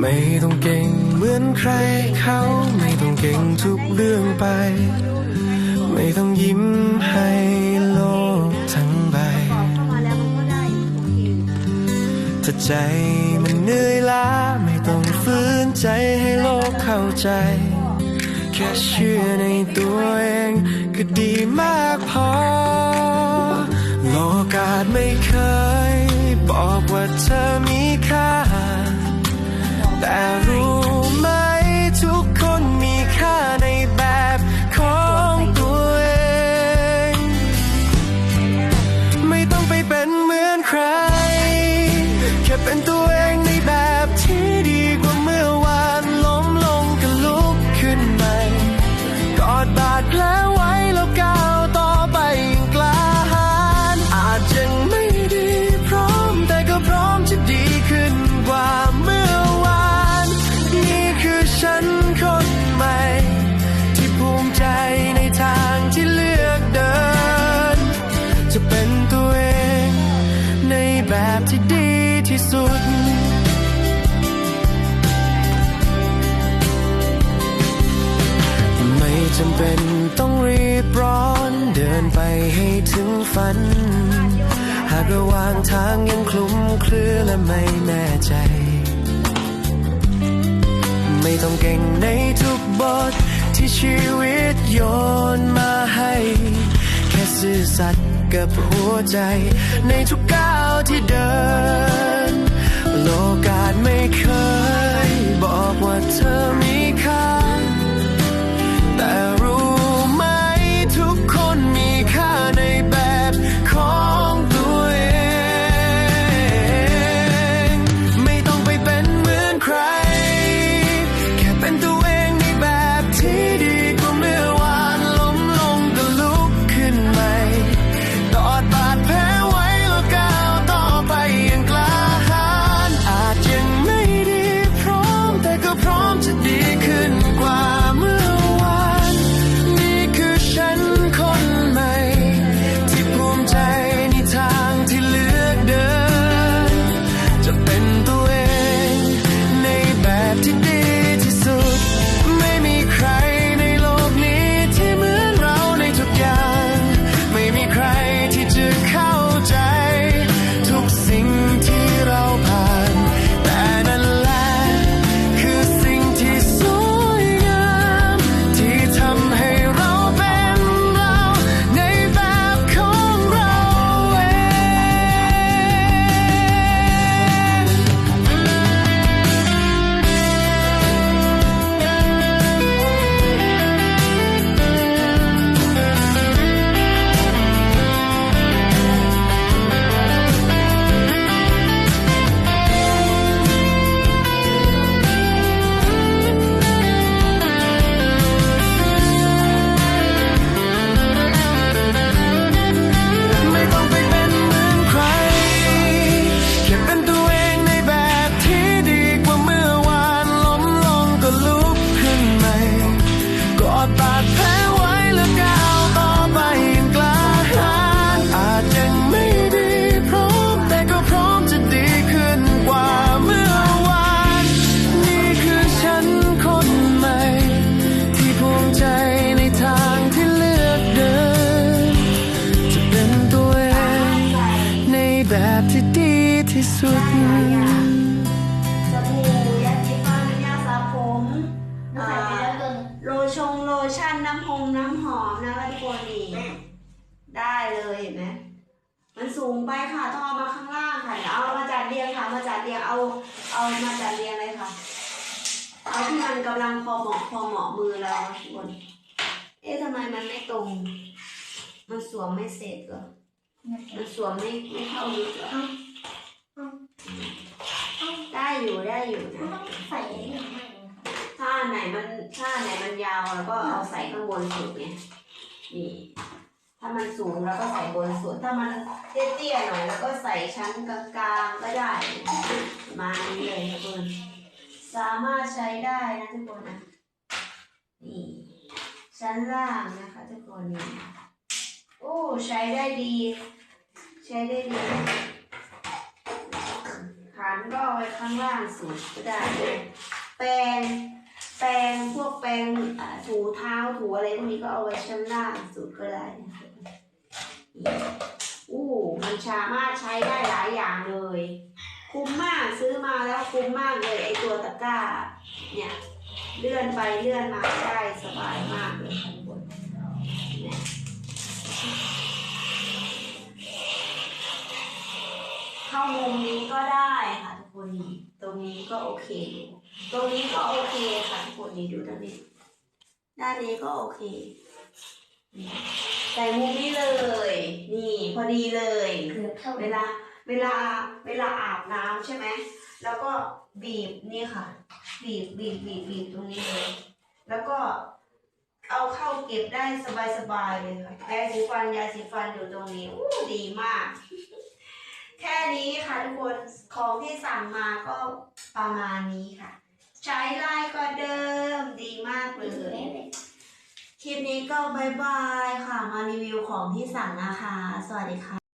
ไม่ต้องเก่งเหมือนใครเขา ไม่ต้องเก่งทุกเรื่องไป ไม่ต้องยิ้มให้โลกทั้งใบ ถ้าใจมันเหนื่อยล้าไม่ต้องฝืนใจให้โลกเข้าใจ แค่เชื่อในตัวเองก็ดีมากพอ โลกาสไม่เคย บอกว่าเธอมี แบบที่ดีที่สุด ไม่จำเป็นต้องรีบร้อน เดินไปให้ถึงฝัน หากระหว่างทางยังคลุมเครือและไม่แน่ใจ ไม่ต้องเก่งในทุกบทที่ชีวิตโยน ซื่อสัตย์กับหัวใจ ในทุกก้าวที่เดิน โลกาดไม่เคยบอกว่าเธอ ก เห็นไหมมันสูงไปค่ะต้องเอามาข้างล่างค่ะเดี๋ยวเอามาจัดเรียงค่ะ มาจัดเรียงเอาเอามาจัดเรียงเลยค่ะ เอาที่มันกำลังพอเหมาะพอเหมาะมือเราทุกคนเอ๊ะทำไมมันไม่ตรง มันสวมไม่เสร็จเหรอมันสวมไม่ไม่เข้าลึกเหรอได้อยู่ได้อยู่นะใส่ถ้าไหนมันถ้าไหนมันยาวแล้วก็เอาใส่ข้างบนสุดไงนี่ ถ้ามันสูงแล้วก็ใส่บนสุด ถ้ามันเตี้ยๆหน่อยแล้วก็ใส่ชั้นกลางๆก็ได้มานี้เลยทุกคนสามารถใช้ได้นะทุกคนนะนี่ชั้นล่างนะคะทุกคนนี่โอ้ใช้ได้ดี ใช้ได้ดีฐานก็เอาไว้ข้างล่างสุดก็ได้แปรงแปรงพวกแปรงถูเท้าถูอะไรพวกนี้ก็เอาไว้ชั้นล่างสุดก็ได้นะคะ อู้มันสามารถใช้ได้หลายอย่างเลย คุ้มมากซื้อมาแล้วคุ้มมากเลยไอตัวตะกร้า เนี่ยเลื่อนไปเลื่อนมาได้สบายมากเลยค่ะทุกคนเนี่ยเข้ามุมนี้ก็ได้ค่ะทุกคนตรงนี้ก็โอเคอยู่ตรงนี้ก็โอเคค่ะทุกคนนี่ดูด้านนี้ด้านนี้ก็โอเค ใส่มุมนี้เลย นี่พอดีเลย เกือบเท่าเวลาเวลาเวลาอาบน้ำใช่ไหม แล้วก็บีบนี่ค่ะ บีบบีบบีบบีบตรงนี้เลย แล้วก็เอาเข้าเก็บได้สบายๆเลยค่ะยาสีฟันยาสีฟันอยู่ตรงนี้อู้ดีมาก แค่นี้ค่ะทุกคนของที่สั่งมาก็ประมาณนี้ค่ะ ใช้ไลน์ก็เดิมดีมากเลย คลิปนี้ก็บายบายค่ะ มารีวิวของที่สั่งนะคะ สวัสดีค่ะ